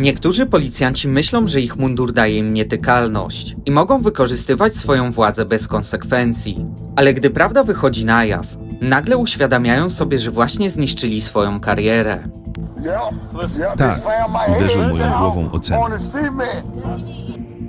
Niektórzy policjanci myślą, że ich mundur daje im nietykalność i mogą wykorzystywać swoją władzę bez konsekwencji. Ale gdy prawda wychodzi na jaw, nagle uświadamiają sobie, że właśnie zniszczyli swoją karierę. Tak, uderzył moją głową o cenę.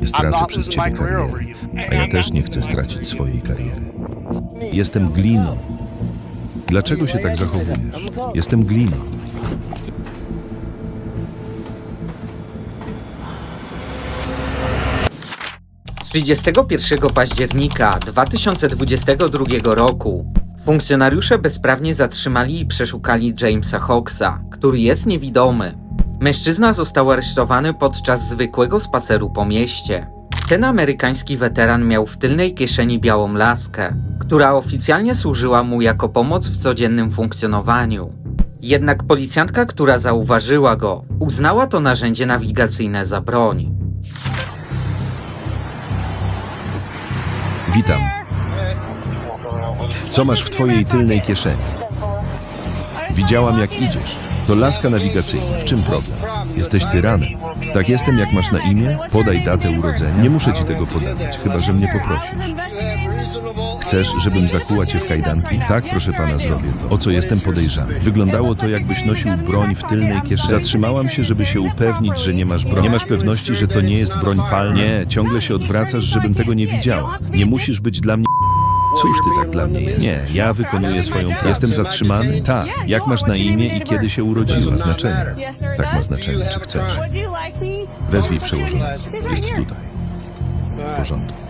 Nie stracę przez ciebie kariery, a ja też nie chcę stracić swojej kariery. Jestem gliną. Dlaczego się tak zachowujesz? Jestem gliną. 31 października 2022 roku funkcjonariusze bezprawnie zatrzymali i przeszukali Jamesa Hawksa, który jest niewidomy. Mężczyzna został aresztowany podczas zwykłego spaceru po mieście. Ten amerykański weteran miał w tylnej kieszeni białą laskę, która oficjalnie służyła mu jako pomoc w codziennym funkcjonowaniu. Jednak policjantka, która zauważyła go, uznała to narzędzie nawigacyjne za broń. Witam. Co masz w twojej tylnej kieszeni? Widziałam jak idziesz. To laska nawigacyjna. W czym problem? Jesteś tyranem. Tak jestem jak masz na imię? Podaj datę urodzenia. Nie muszę ci tego podawać, chyba że mnie poprosisz. Chcesz, żebym zakuła cię w kajdanki? Tak, proszę pana, zrobię to. O co jestem podejrzany? Wyglądało to, jakbyś nosił broń w tylnej kieszeni. Zatrzymałam się, żeby się upewnić, że nie masz broni. Nie masz pewności, że to nie jest broń palna? Nie, ciągle się odwracasz, żebym tego nie widziała. Nie musisz być dla mnie. Cóż ty tak dla mnie jesteś? Nie, ja wykonuję swoją pracę. Jestem zatrzymany? Tak. Jak masz na imię i kiedy się urodziła? Znaczenie. Tak ma znaczenie, czy chcesz. Wezwij przełożonego. Jest tutaj. W porządku.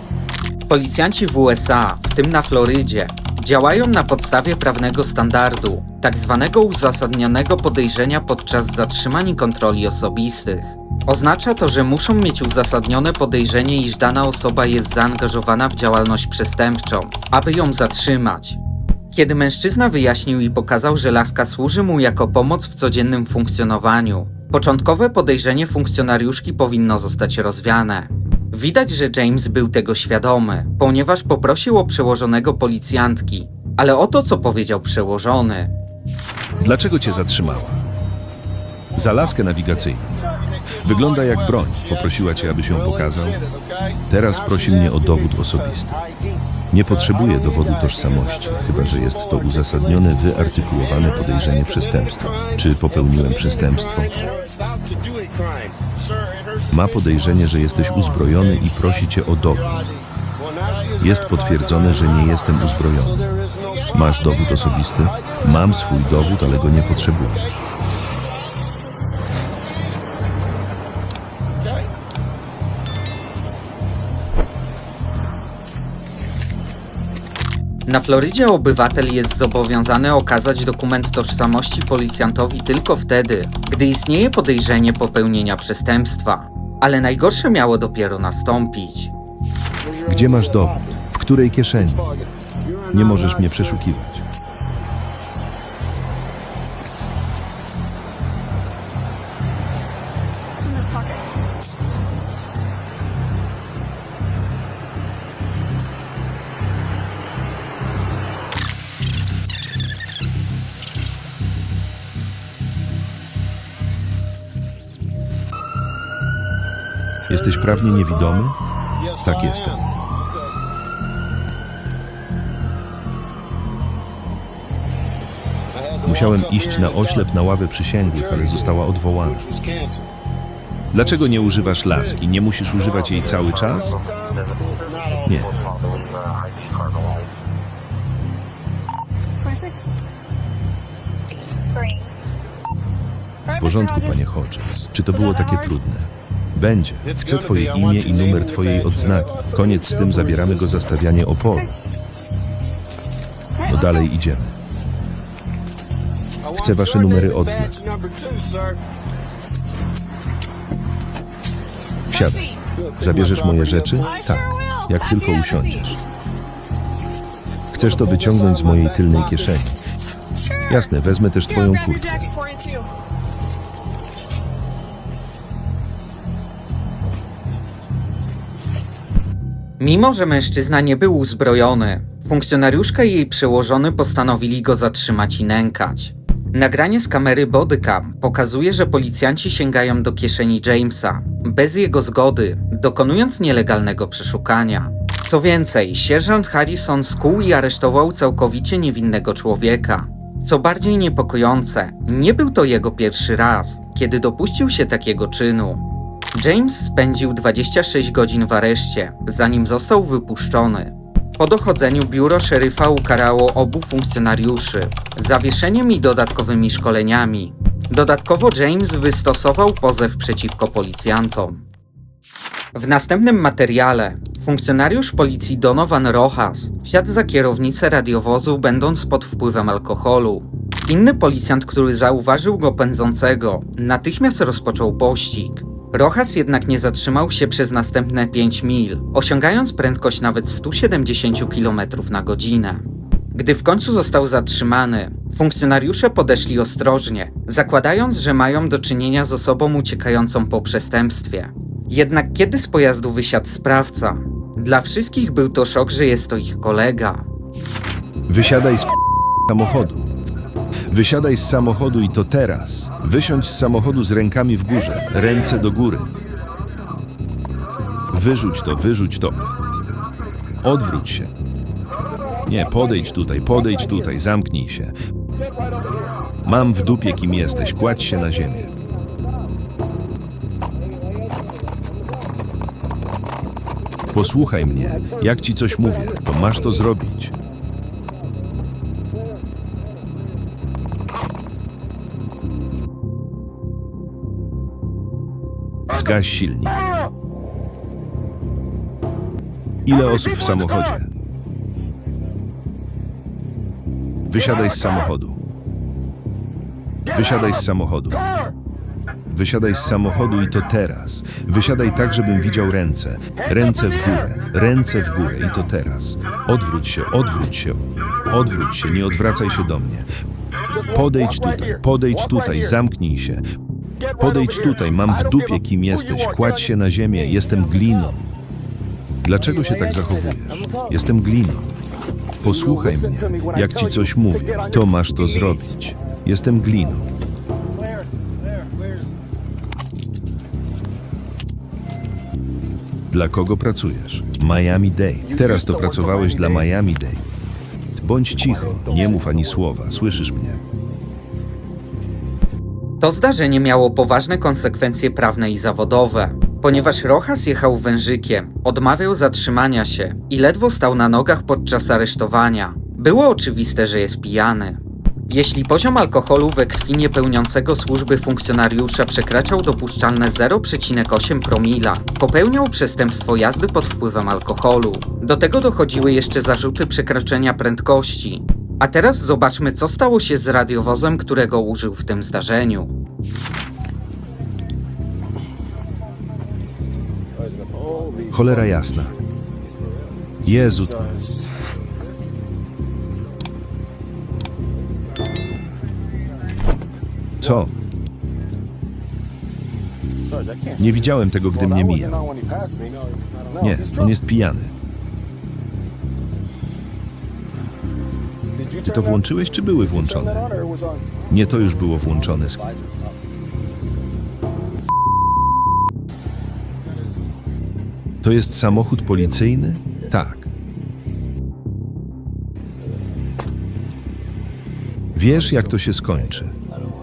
Policjanci w USA, w tym na Florydzie, działają na podstawie prawnego standardu, tak zwanego uzasadnionego podejrzenia podczas zatrzymań i kontroli osobistych. Oznacza to, że muszą mieć uzasadnione podejrzenie, iż dana osoba jest zaangażowana w działalność przestępczą, aby ją zatrzymać. Kiedy mężczyzna wyjaśnił i pokazał, że laska służy mu jako pomoc w codziennym funkcjonowaniu, początkowe podejrzenie funkcjonariuszki powinno zostać rozwiane. Widać, że James był tego świadomy, ponieważ poprosił o przełożonego policjantki. Ale oto co powiedział przełożony. Dlaczego cię zatrzymała? Za laskę nawigacyjną. Wygląda jak broń. Poprosiła cię, abyś ją pokazał. Teraz prosi mnie o dowód osobisty. Nie potrzebuję dowodu tożsamości, chyba że jest to uzasadnione, wyartykułowane podejrzenie przestępstwa. Czy popełniłem przestępstwo? Ma podejrzenie, że jesteś uzbrojony i prosi cię o dowód. Jest potwierdzone, że nie jestem uzbrojony. Masz dowód osobisty? Mam swój dowód, ale go nie potrzebuję. Na Florydzie obywatel jest zobowiązany okazać dokument tożsamości policjantowi tylko wtedy, gdy istnieje podejrzenie popełnienia przestępstwa. Ale najgorsze miało dopiero nastąpić. Gdzie masz dowód? W której kieszeni? Nie możesz mnie przeszukiwać. Jesteś prawnie niewidomy? Tak jestem. Musiałem iść na oślep na ławę przysięgłych, ale została odwołana. Dlaczego nie używasz laski? Nie musisz używać jej cały czas? Nie. W porządku, panie Hodges. Czy to było takie trudne? Będzie. Chcę twoje imię i numer twojej odznaki. Koniec z tym, zabieramy go za stawianie oporu. No dalej idziemy. Chcę wasze numery odznak. Wsiadaj. Zabierzesz moje rzeczy? Tak. Jak tylko usiądziesz. Chcesz to wyciągnąć z mojej tylnej kieszeni? Jasne, wezmę też twoją kurtkę. Mimo, że mężczyzna nie był uzbrojony, funkcjonariuszka i jej przełożony postanowili go zatrzymać i nękać. Nagranie z kamery bodycam pokazuje, że policjanci sięgają do kieszeni Jamesa, bez jego zgody, dokonując nielegalnego przeszukania. Co więcej, sierżant Harrison skuł i aresztował całkowicie niewinnego człowieka. Co bardziej niepokojące, nie był to jego pierwszy raz, kiedy dopuścił się takiego czynu. James spędził 26 godzin w areszcie, zanim został wypuszczony. Po dochodzeniu biuro szeryfa ukarało obu funkcjonariuszy zawieszeniem i dodatkowymi szkoleniami. Dodatkowo James wystosował pozew przeciwko policjantom. W następnym materiale funkcjonariusz policji Donovan Rojas wsiadł za kierownicę radiowozu będąc pod wpływem alkoholu. Inny policjant, który zauważył go pędzącego, natychmiast rozpoczął pościg. Rojas jednak nie zatrzymał się przez następne 5 mil, osiągając prędkość nawet 170 km na godzinę. Gdy w końcu został zatrzymany, funkcjonariusze podeszli ostrożnie, zakładając, że mają do czynienia z osobą uciekającą po przestępstwie. Jednak kiedy z pojazdu wysiadł sprawca, dla wszystkich był to szok, że jest to ich kolega. Wysiadaj z samochodu. Wysiadaj z samochodu i to teraz. Wysiądź z samochodu z rękami w górze, ręce do góry. Wyrzuć to, wyrzuć to. Odwróć się. Nie, podejdź tutaj, podejdź tutaj, zamknij się. Mam w dupie kim jesteś, kładź się na ziemię. Posłuchaj mnie, jak ci coś mówię, to masz to zrobić. Zgaś silnik. Ile osób w samochodzie? Wysiadaj z samochodu. Wysiadaj z samochodu. Wysiadaj z samochodu i to teraz. Wysiadaj tak, żebym widział ręce. Ręce w górę, ręce w górę i to teraz. Odwróć się, odwróć się. Odwróć się, nie odwracaj się do mnie. Podejdź tutaj, podejdź tutaj, zamknij się. Podejdź tutaj, mam w dupie kim jesteś. Kładź się na ziemię, jestem gliną. Dlaczego się tak zachowujesz? Jestem gliną. Posłuchaj mnie, jak ci coś mówię, to masz to zrobić. Jestem gliną. Dla kogo pracujesz? Miami Dade. Teraz to pracowałeś dla Miami Dade. Bądź cicho, nie mów ani słowa, słyszysz mnie? To zdarzenie miało poważne konsekwencje prawne i zawodowe, ponieważ Rojas jechał wężykiem, odmawiał zatrzymania się i ledwo stał na nogach podczas aresztowania. Było oczywiste, że jest pijany. Jeśli poziom alkoholu we krwi niepełniącego służby funkcjonariusza przekraczał dopuszczalne 0,8 promila, popełniał przestępstwo jazdy pod wpływem alkoholu. Do tego dochodziły jeszcze zarzuty przekroczenia prędkości. A teraz zobaczmy, co stało się z radiowozem, którego użył w tym zdarzeniu. Cholera jasna. Jezu. Co? Nie widziałem tego, gdy mnie mijał. Nie, on jest pijany. Ty to włączyłeś, czy były włączone? Nie, to już było włączone. To jest samochód policyjny? Tak. Wiesz, jak to się skończy.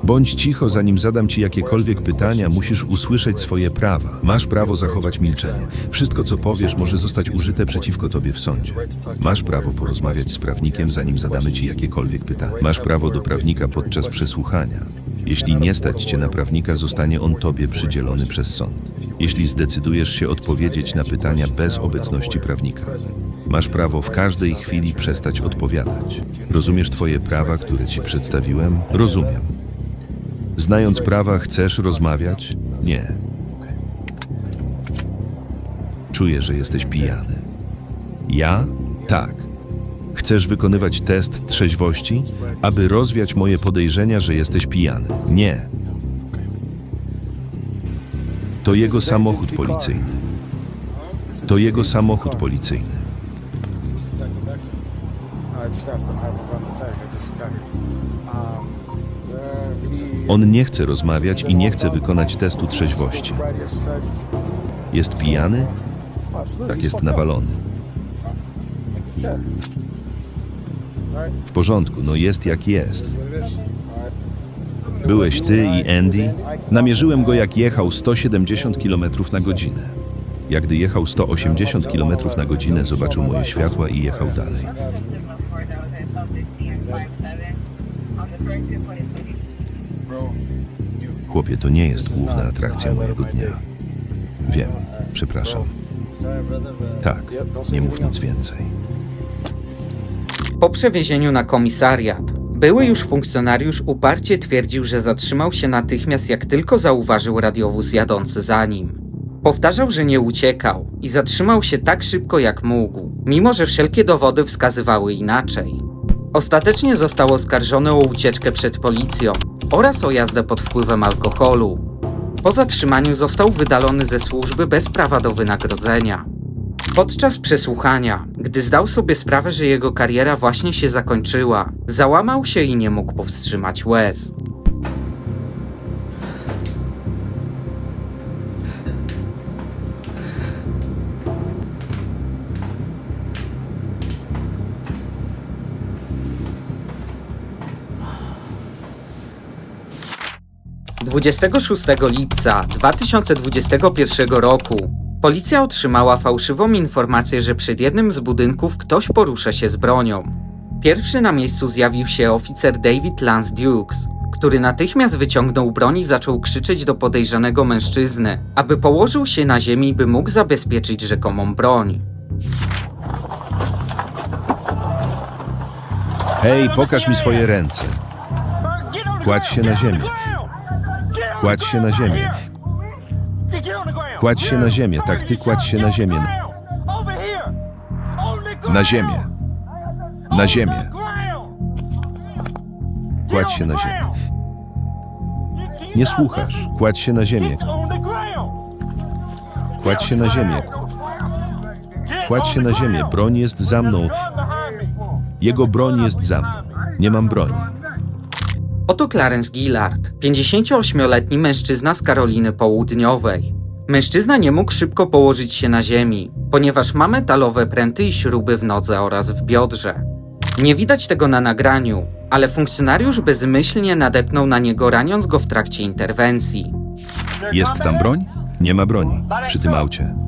Bądź cicho, zanim zadam ci jakiekolwiek pytania, musisz usłyszeć swoje prawa. Masz prawo zachować milczenie. Wszystko, co powiesz, może zostać użyte przeciwko tobie w sądzie. Masz prawo porozmawiać z prawnikiem, zanim zadamy ci jakiekolwiek pytania. Masz prawo do prawnika podczas przesłuchania. Jeśli nie stać cię na prawnika, zostanie on tobie przydzielony przez sąd. Jeśli zdecydujesz się odpowiedzieć na pytania bez obecności prawnika, masz prawo w każdej chwili przestać odpowiadać. Rozumiesz twoje prawa, które ci przedstawiłem? Rozumiem. Znając prawa, chcesz rozmawiać? Nie. Czuję, że jesteś pijany. Ja? Tak. Chcesz wykonywać test trzeźwości, aby rozwiać moje podejrzenia, że jesteś pijany? Nie. To jego samochód policyjny. To jego samochód policyjny. On nie chce rozmawiać i nie chce wykonać testu trzeźwości. Jest pijany? Tak jest nawalony. W porządku, no jest jak jest. Byłeś ty i Andy? Namierzyłem go jak jechał 170 km na godzinę. Jak gdy jechał 180 km na godzinę, zobaczył moje światła i jechał dalej. Chłopie, to nie jest główna atrakcja mojego dnia. Wiem, przepraszam. Tak, nie mów nic więcej. Po przewiezieniu na komisariat, były już funkcjonariusz uparcie twierdził, że zatrzymał się natychmiast jak tylko zauważył radiowóz jadący za nim. Powtarzał, że nie uciekał i zatrzymał się tak szybko jak mógł, mimo że wszelkie dowody wskazywały inaczej. Ostatecznie został oskarżony o ucieczkę przed policją oraz o jazdę pod wpływem alkoholu. Po zatrzymaniu został wydalony ze służby bez prawa do wynagrodzenia. Podczas przesłuchania, gdy zdał sobie sprawę, że jego kariera właśnie się zakończyła, załamał się i nie mógł powstrzymać łez. 26 lipca 2021 roku policja otrzymała fałszywą informację, że przed jednym z budynków ktoś porusza się z bronią. Pierwszy na miejscu zjawił się oficer David Lance Dukes, który natychmiast wyciągnął broń i zaczął krzyczeć do podejrzanego mężczyzny, aby położył się na ziemi, by mógł zabezpieczyć rzekomą broń. Hej, pokaż mi swoje ręce. Kładź się na ziemię. Kładź się na ziemię. Kładź się na ziemię. Tak, ty kładź się na ziemię. Na ziemię. Na ziemię. Kładź się na ziemię. Nie słuchasz. Kładź się na ziemię. Kładź się na ziemię. Kładź się na ziemię. Broń jest za mną. Jego broń jest za mną. Nie mam broni. Oto Clarence Gillard, 58-letni mężczyzna z Karoliny Południowej. Mężczyzna nie mógł szybko położyć się na ziemi, ponieważ ma metalowe pręty i śruby w nodze oraz w biodrze. Nie widać tego na nagraniu, ale funkcjonariusz bezmyślnie nadepnął na niego, raniąc go w trakcie interwencji. Jest tam broń? Nie ma broni. Przy tym aucie.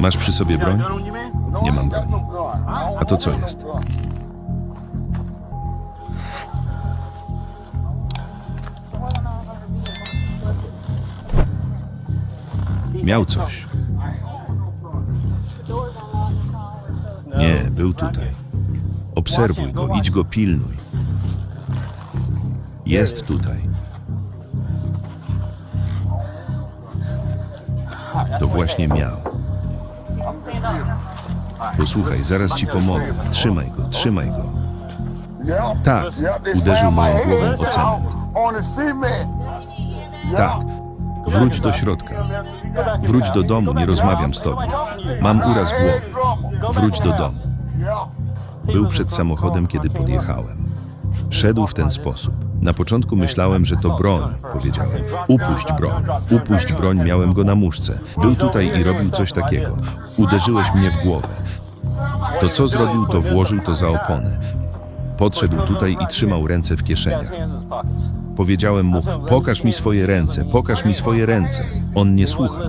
Masz przy sobie broń? Nie mam broni. A to co jest? Miał coś. Nie, był tutaj. Obserwuj go, idź go pilnuj. Jest tutaj. To właśnie miał. Posłuchaj, zaraz ci pomogę. Trzymaj go, trzymaj go. Tak, uderzył moją głowę o cement. Tak. Wróć do środka. Wróć do domu, nie rozmawiam z tobą. Mam uraz głowy. Wróć do domu. Był przed samochodem, kiedy podjechałem. Szedł w ten sposób. Na początku myślałem, że to broń, powiedziałem. Upuść broń. Upuść broń, miałem go na muszce. Był tutaj i robił coś takiego. Uderzyłeś mnie w głowę. To co zrobił, to włożył to za oponę. Podszedł tutaj i trzymał ręce w kieszeniach. Powiedziałem mu, pokaż mi swoje ręce, pokaż mi swoje ręce. On nie słucha.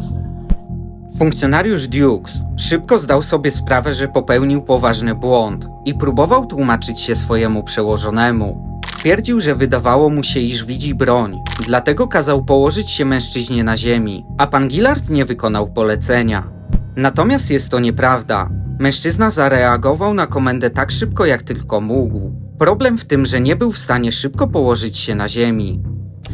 Funkcjonariusz Dukes szybko zdał sobie sprawę, że popełnił poważny błąd i próbował tłumaczyć się swojemu przełożonemu. Twierdził, że wydawało mu się, iż widzi broń, dlatego kazał położyć się mężczyźnie na ziemi, a pan Gillard nie wykonał polecenia. Natomiast jest to nieprawda. Mężczyzna zareagował na komendę tak szybko, jak tylko mógł. Problem w tym, że nie był w stanie szybko położyć się na ziemi.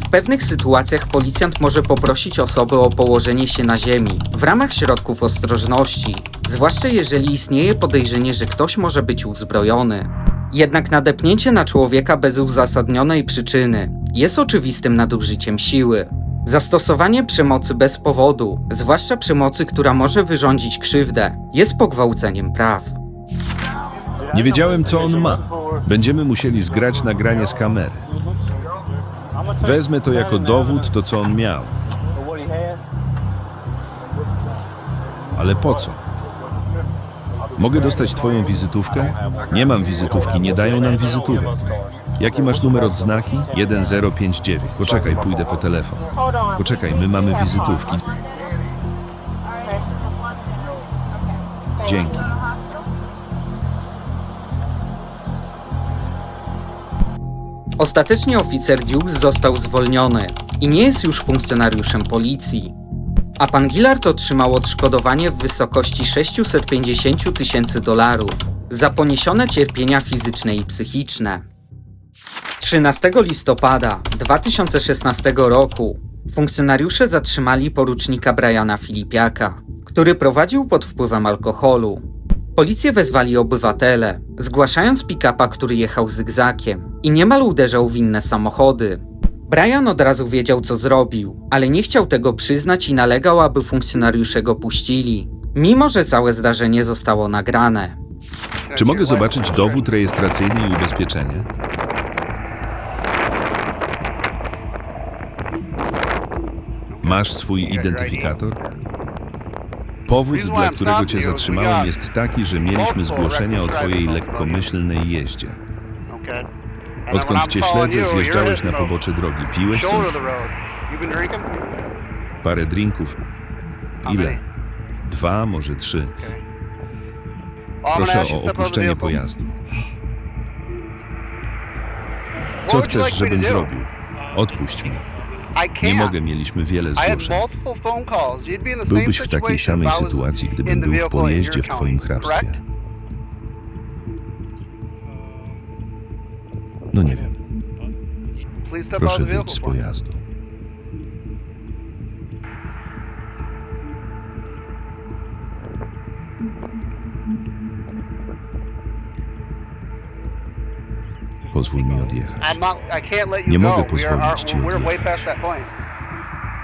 W pewnych sytuacjach policjant może poprosić osobę o położenie się na ziemi w ramach środków ostrożności, zwłaszcza jeżeli istnieje podejrzenie, że ktoś może być uzbrojony. Jednak nadepnięcie na człowieka bez uzasadnionej przyczyny jest oczywistym nadużyciem siły. Zastosowanie przemocy bez powodu, zwłaszcza przemocy, która może wyrządzić krzywdę, jest pogwałceniem praw. Nie wiedziałem, co on ma. Będziemy musieli zgrać nagranie z kamery. Wezmę to jako dowód, to co on miał. Ale po co? Mogę dostać twoją wizytówkę? Nie mam wizytówki, nie dają nam wizytówek. Jaki masz numer odznaki? 1059. Poczekaj, pójdę po telefon. Poczekaj, my mamy wizytówki. Dzięki. Ostatecznie oficer Dukes został zwolniony i nie jest już funkcjonariuszem policji. A pan Gillard otrzymał odszkodowanie w wysokości 650 tysięcy dolarów za poniesione cierpienia fizyczne i psychiczne. 13 listopada 2016 roku funkcjonariusze zatrzymali porucznika Briana Filipiaka, który prowadził pod wpływem alkoholu. Policję wezwali obywatele, zgłaszając pick-upa, który jechał zygzakiem i niemal uderzał w inne samochody. Brian od razu wiedział, co zrobił, ale nie chciał tego przyznać i nalegał, aby funkcjonariusze go puścili, mimo że całe zdarzenie zostało nagrane. Czy mogę zobaczyć dowód rejestracyjny i ubezpieczenie? Masz swój identyfikator? Powód, dla którego cię zatrzymałem, jest taki, że mieliśmy zgłoszenia o twojej lekkomyślnej jeździe. Odkąd cię śledzę, zjeżdżałeś na pobocze drogi. Piłeś coś? Parę drinków. Ile? Dwa, może trzy. Proszę o opuszczenie pojazdu. Co chcesz, żebym zrobił? Odpuść mi. Nie mogę, mieliśmy wiele zgłoszeń. Byłbyś w takiej samej sytuacji, gdybym był w pojeździe w twoim hrabstwie. No nie wiem. Proszę wyjdź z pojazdu. Pozwól mi odjechać. Nie mogę pozwolić ci odjechać.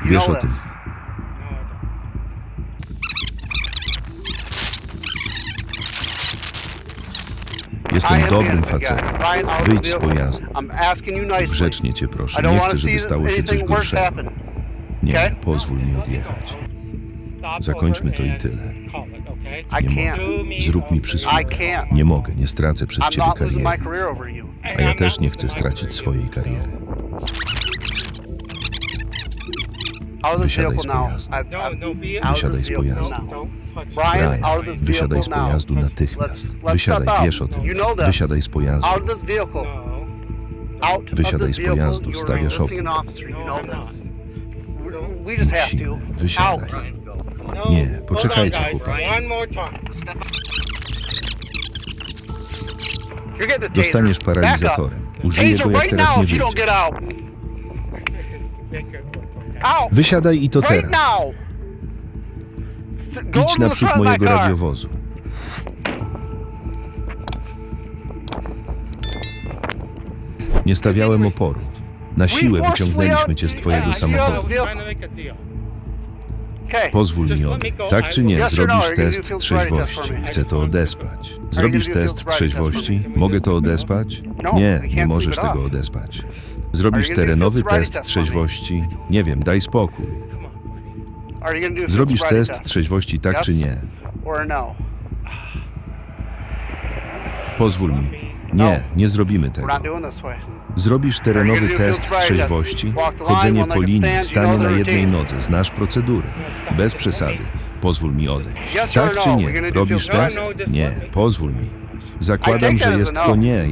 Wiesz o tym. Jestem dobrym facetem. Wyjdź z pojazdu. Grzecznie cię proszę. Nie chcę, żeby stało się coś gorszego. Nie, pozwól mi odjechać. Zakończmy to i tyle. Nie mogę. Zrób mi przysługę. Nie mogę, nie stracę przez ciebie kariery. A ja też nie chcę stracić swojej kariery. Wysiadaj z pojazdu. Wysiadaj z pojazdu. Brian, wysiadaj z pojazdu natychmiast. Wysiadaj, wiesz o tym. Wysiadaj z pojazdu. Wysiadaj z pojazdu, stawiasz opór. Musimy. Wysiadaj. Nie, poczekajcie, chłopaki. Dostaniesz paralizatorem. Użyję go, jak teraz nie wyjdzie. Wysiadaj i to teraz. Idź naprzód mojego radiowozu. Nie stawiałem oporu. Na siłę wyciągnęliśmy cię z twojego samochodu. Pozwól mi odejść. Tak czy nie, zrobisz test trzeźwości. Chcę to odespać. Zrobisz test trzeźwości? Mogę to odespać? Nie, nie możesz tego odespać. Zrobisz terenowy test trzeźwości? Nie wiem, daj spokój. Zrobisz test trzeźwości, tak czy nie? Pozwól mi. Nie, nie zrobimy tego. Zrobisz terenowy test trzeźwości, chodzenie po linii, stanie na jednej nodze, znasz procedury. Bez przesady. Pozwól mi odejść. Tak czy nie? Robisz test? Nie, pozwól mi. Zakładam, że jest to nie.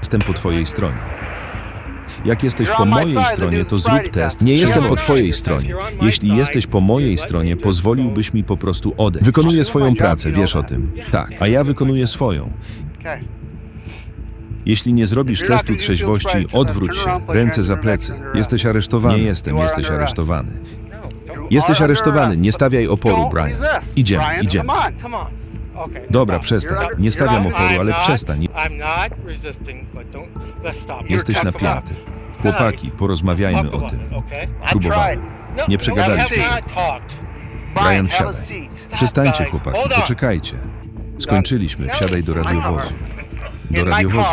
Jestem po twojej stronie. Jak jesteś po mojej stronie, to zrób test. Nie jestem po twojej stronie. Jeśli jesteś po mojej stronie, pozwoliłbyś mi po prostu odejść. Wykonuję swoją pracę, wiesz o tym. Tak, a ja wykonuję swoją. Jeśli nie zrobisz testu trzeźwości, odwróć się, ręce za plecy. Jesteś aresztowany. Nie jestem, jesteś aresztowany. Jesteś aresztowany, nie stawiaj oporu, Brian. Idziemy, idziemy. Dobra, przestań. Nie stawiam oporu, ale przestań. Jesteś napięty. Chłopaki, porozmawiajmy o tym. Próbowałem. Nie przegadaliśmy. Brian, wsiadaj. Przestańcie, chłopaki, poczekajcie. Skończyliśmy, wsiadaj do radiowozu. Do radiowozu.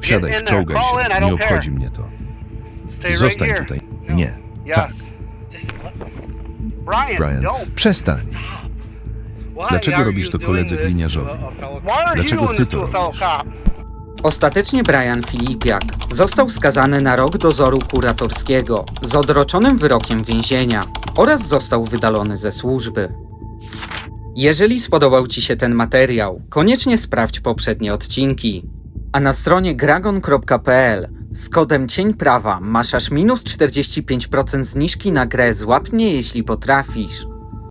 Wsiadaj, I się, nie obchodzi mnie to. Zostań tutaj. Nie. Yes. Tak, Brian, przestań. Dlaczego robisz to koledze gliniarzowi? Dlaczego ty to robisz? Ostatecznie Brian Filipiak został skazany na rok dozoru kuratorskiego z odroczonym wyrokiem więzienia oraz został wydalony ze służby. Jeżeli spodobał Ci się ten materiał, koniecznie sprawdź poprzednie odcinki. A na stronie gragon.pl z kodem Cień Prawa masz aż minus 45% zniżki na grę Złap mnie jeśli potrafisz.